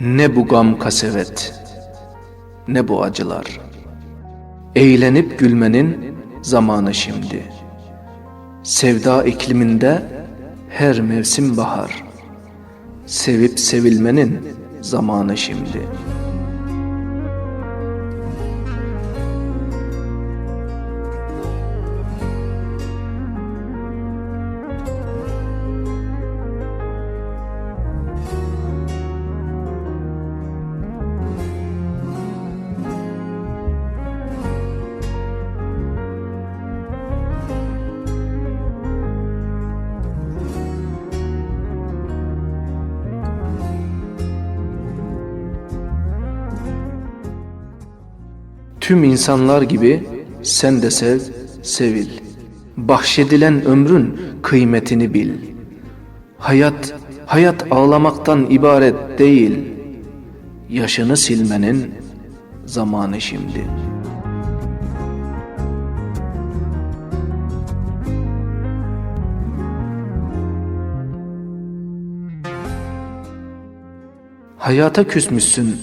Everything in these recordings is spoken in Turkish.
Ne bu gam kasevet, ne bu acılar. Eğlenip gülmenin zamanı şimdi. Sevda ikliminde her mevsim bahar. Sevip sevilmenin zamanı şimdi. Tüm insanlar gibi sen de sev, sevil. Bahşedilen ömrün kıymetini bil. Hayat, hayat ağlamaktan ibaret değil. Yaşını silmenin zamanı şimdi. Hayata küsmüşsün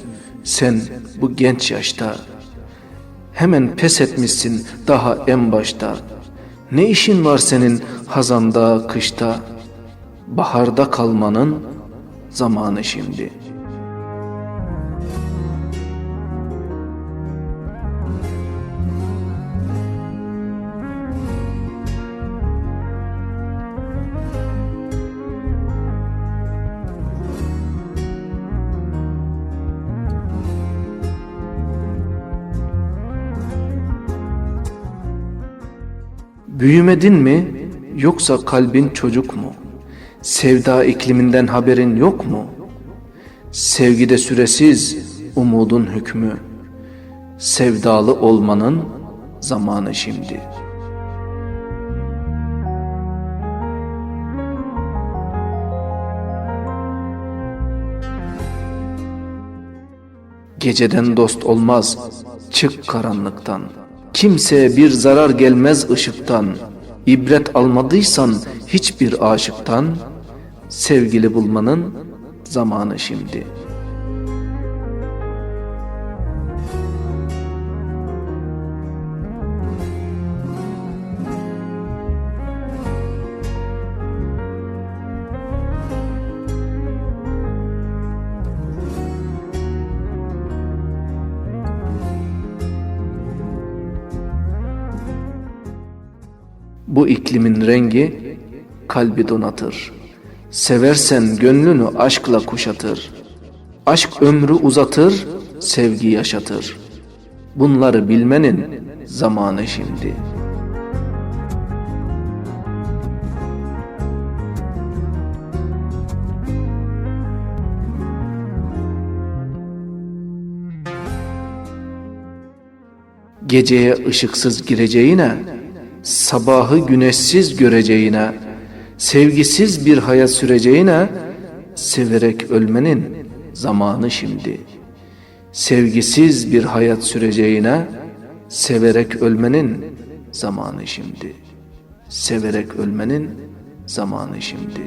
sen bu genç yaşta. Hemen pes etmişsin daha en başta. Ne işin var senin hazanda, kışta? Baharda kalmanın zamanı şimdi. Büyümedin mi yoksa kalbin çocuk mu? Sevda ikliminden haberin yok mu? Sevgide süresiz umudun hükmü. Sevdalı olmanın zamanı şimdi. Geceden dost olmaz, çık karanlıktan. Kimseye bir zarar gelmez ışıktan. İbret almadıysan hiçbir aşıktan, sevgili bulmanın zamanı şimdi. Bu iklimin rengi kalbi donatır. Seversen gönlünü aşkla kuşatır. Aşk ömrü uzatır, sevgi yaşatır. Bunları bilmenin zamanı şimdi. Geceye ışıksız gireceğine, sabahı güneşsiz göreceğine, sevgisiz bir hayat süreceğine, severek ölmenin zamanı şimdi. Sevgisiz bir hayat süreceğine, severek ölmenin zamanı şimdi. Severek ölmenin zamanı şimdi.